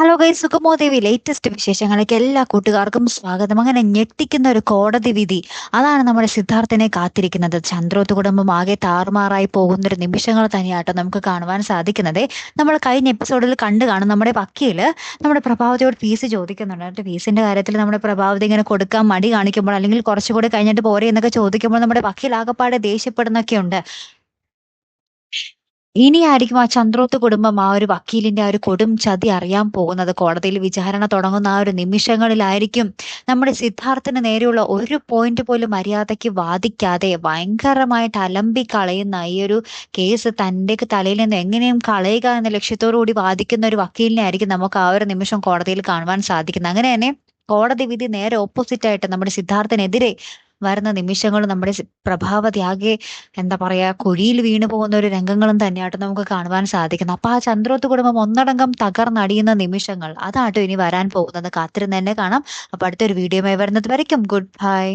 Hello guys സുഖമോദേവി latest വിശേഷങ്ങളിലേക്ക് എല്ലാ കൂട്ടുകാർക്കും സ്വാഗതം. അങ്ങനെ ഞെട്ടിക്കുന്ന ഒരു കോടതി വിധി. അതാണ് നമ്മുടെ സിദ്ധാർത്ഥനെ കാത്തിരിക്കുന്നത്. ചന്ദ്രോത്ത് കുടുംബം ആകെ താറുമാറായി പോകുന്ന ഒരു നിമിഷങ്ങൾ തന്നെയാട്ടോ നമുക്ക് കാണുവാൻ സാധിക്കുന്നത്. നമ്മൾ കഴിഞ്ഞ എപ്പിസോഡിൽ കണ്ടു കാണും നമ്മുടെ വക്കീൽ നമ്മുടെ പ്രഭാവതിയോട് ഫീസ് ചോദിക്കുന്നുണ്ട്. എന്നിട്ട് ഫീസിന്റെ കാര്യത്തിൽ നമ്മുടെ പ്രഭാവതി ഇങ്ങനെ കൊടുക്കാൻ മടി കാണിക്കുമ്പോൾ അല്ലെങ്കിൽ കുറച്ചുകൂടി കഴിഞ്ഞിട്ട് പോരെ എന്നൊക്കെ ചോദിക്കുമ്പോൾ നമ്മുടെ വക്കീൽ ആകപ്പാടെ ദേഷ്യപ്പെടുന്നൊക്കെ ഉണ്ട് ഇനിയായിരിക്കും ആ ചന്ദ്രോത്ത് കുടുംബം ആ ഒരു വക്കീലിന്റെ ആ ഒരു കൊടും ചതി അറിയാൻ പോകുന്നത്. കോടതിയിൽ വിചാരണ തുടങ്ങുന്ന ആ ഒരു നിമിഷങ്ങളിലായിരിക്കും നമ്മുടെ സിദ്ധാർത്ഥന് നേരെയുള്ള ഒരു പോയിന്റ് പോലും മര്യാദയ്ക്ക് വാദിക്കാതെ ഭയങ്കരമായിട്ട് അലമ്പി കളയുന്ന ഈ ഒരു കേസ് തന്റെ തലയിൽ നിന്ന് എങ്ങനെയും കളയുക എന്ന ലക്ഷ്യത്തോടു കൂടി വാദിക്കുന്ന ഒരു വക്കീലിനെ ആയിരിക്കും നമുക്ക് ആ ഒരു നിമിഷം കോടതിയിൽ കാണുവാൻ സാധിക്കുന്നത്. അങ്ങനെ തന്നെ കോടതി വിധി നേരെ ഓപ്പോസിറ്റ് ആയിട്ട് നമ്മുടെ സിദ്ധാർത്ഥനെതിരെ വരുന്ന നിമിഷങ്ങൾ നമ്മുടെ പ്രഭാവതി ആകെ എന്താ പറയാ കുഴിയിൽ വീണു പോകുന്ന ഒരു രംഗങ്ങളും തന്നെയായിട്ട് നമുക്ക് കാണുവാൻ സാധിക്കുന്നത് അപ്പൊ ആ ചന്ദ്രോത്ത് കുടുംബം ഒന്നടങ്കം തകർന്നടിയുന്ന നിമിഷങ്ങൾ അതാട്ടോ ഇനി വരാൻ പോകുന്നത്. കാത്തിരുന്ന് തന്നെ കാണാം. അപ്പൊ അടുത്തൊരു വീഡിയോയുമായി വരുന്നത് വരയ്ക്കും. Good bye